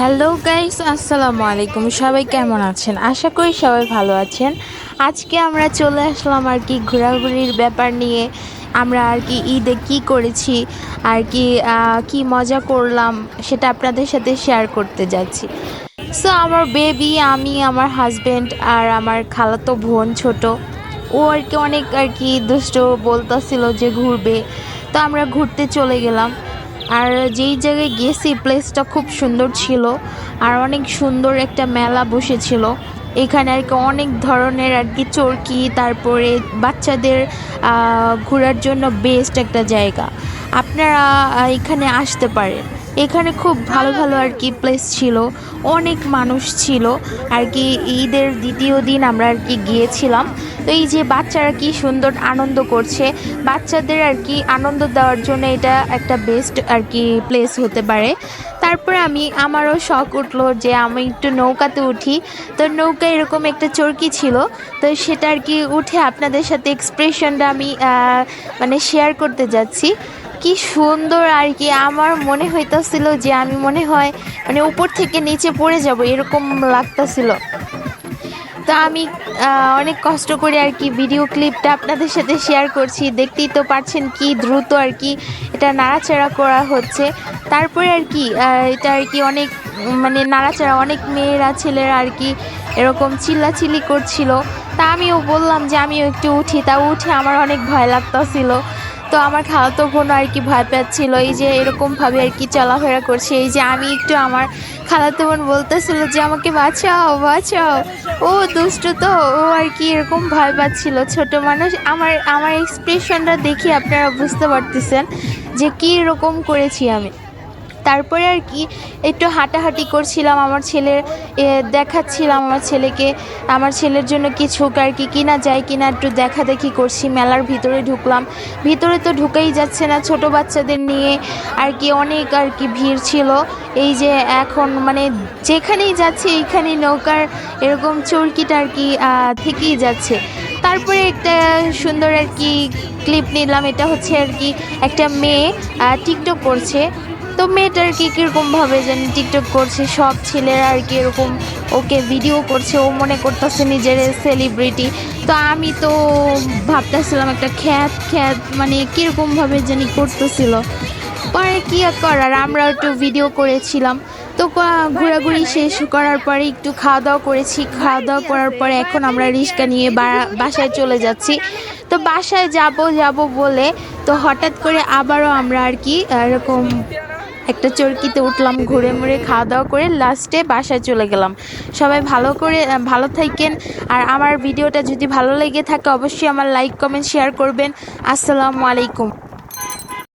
Hello guys, আসসালামু আলাইকুম। সবাই কেমন আছেন? আশা করি সবাই ভালো আছেন। আজকে আমরা চলে আসলাম আর কি ঘোরাঘুরির ব্যাপার নিয়ে। আমরা আর কি ঈদে কি করেছি, আর কি কি মজা করলাম সেটা আপনাদের সাথে শেয়ার করতে যাচ্ছি। সো আমার বেবি আমি, আমার হাজবেন্ড আর আমার খালাতো বোন ছোট। ও আর কি অনেক আর কি দুষ্ট বলতেছিল যে ঘুরবে। তো আমরা ঘুরতে চলে গেলাম। আর যেই জায়গায় গেছি প্লেসটা খুব সুন্দর ছিল আর অনেক সুন্দর একটা মেলা বসেছিল। এখানে আর কি অনেক ধরনের আর কি চরকি, তারপরে বাচ্চাদের ঘোরার জন্য বেস্ট একটা জায়গা। আপনারা এখানে আসতে পারেন। এখানে খুব ভালো ভালো আর কি প্লেস ছিল। অনেক মানুষ ছিল। আর কি ঈদের দ্বিতীয় দিন আমরা আর কি গিয়েছিলাম। তো এই যে বাচ্চারা কি সুন্দর আনন্দ করছে। বাচ্চাদের আর কি আনন্দ দেওয়ার জন্য এটা একটা বেস্ট আর কি প্লেস হতে পারে। তারপরে আমি, আমারও শখ উঠল যে আমি একটু নৌকাতে উঠি। তো নৌকা এরকম একটা চরকি ছিল। তো সেটা আর কি উঠে আপনাদের সাথে এক্সপ্রেশনটা আমি মানে শেয়ার করতে যাচ্ছি। কি সুন্দর আর কি। আমার মনে হইতাছিল যে আমি মনে হয় মানে উপর থেকে নিচে পড়ে যাব, এরকম লাগতাছিল। তো আমি অনেক কষ্ট করে আর কি ভিডিও ক্লিপটা আপনাদের সাথে শেয়ার করছি। দেখতেই তো পারছেন কি দ্রুত আর কি এটা নাড়াচাড়া করা হচ্ছে। তারপরে আর কি এটা আর কি অনেক মানে নাড়াচাড়া, অনেক মেয়েরা, ছেলেরা আর কি এরকম চিল্লাচিল্লি করছিল। তা আমিও বললাম যে আমিও একটু উঠি। তা উঠে আমার অনেক ভয় লাগতাছিল। তো আমার খালাতো বোনও আর কি ভয় পাচ্ছিল, এই যে এরকমভাবে আর কি চলাফেরা করছে, এই যে আমি একটু আমার খালাতো বোন বলতেছিল যে আমাকে বাঁচাও বাঁচাও। ও দুষ্ট তো, ও আর কি এরকম ভয় পাচ্ছিল, ছোট মানুষ। আমার আমার এক্সপ্রেশনটা দেখে আপনারা বুঝতে পারতেছেন যে কী রকম করেছি আমি। তারপরে আর কি একটু হাঁটাহাঁটি করছিলাম আমার ছেলের এ, দেখাচ্ছিলাম আমার ছেলেকে। আমার ছেলের জন্য কিছু আর কি কিনা যায় কিনা একটু দেখা দেখি করছি মেলার ভিতরে ঢুকলাম। ভিতরে তো ঢুকেই যাচ্ছে না ছোট বাচ্চাদের নিয়ে আর কি অনেক আর কি ভিড় ছিল। এই যে এখন মানে যেখানেই যাচ্ছে এইখানেই নৌকার এরকম চরকিটা আর কি থেকেই যাচ্ছে। তারপরে একটা সুন্দর আর কি ক্লিপ নিলাম এটা হচ্ছে আর কি একটা মেয়ে টিকটক করছে। তো মেয়েটা আর কি কীরকমভাবে যেন টিকটক করছে, সব ছেলেরা আর কি এরকম ওকে ভিডিও করছে, ও মনে করতেছে নিজের সেলিব্রিটি তো আমি তো ভাবতেছিলাম একটা খ্যাত খ্যাত মানে কীরকমভাবে জানি করতেছিল। পরে কী করার আমরা একটু ভিডিও করেছিলাম। তো ঘোরাঘুরি শেষ করার পরে একটু খাওয়া দাওয়া করেছি। খাওয়া দাওয়া করার পরে এখন আমরা রিক্সা নিয়ে বাসায় চলে যাচ্ছি। তো বাসায় যাব যাব বলে তো হঠাৎ করে আবারও আমরা আর কি এরকম একটা চরকিতে উঠলাম, ঘুরে মুড়ে খাওয়া দাওয়া করে লাস্টে বাসায় চলে গেলাম। সবাই ভালো করে ভালো থাকেন। আর আমার ভিডিওটা যদি ভালো লেগে থাকে, অবশ্যই আমার লাইক কমেন্ট শেয়ার করবেন। আসসালামু আলাইকুম।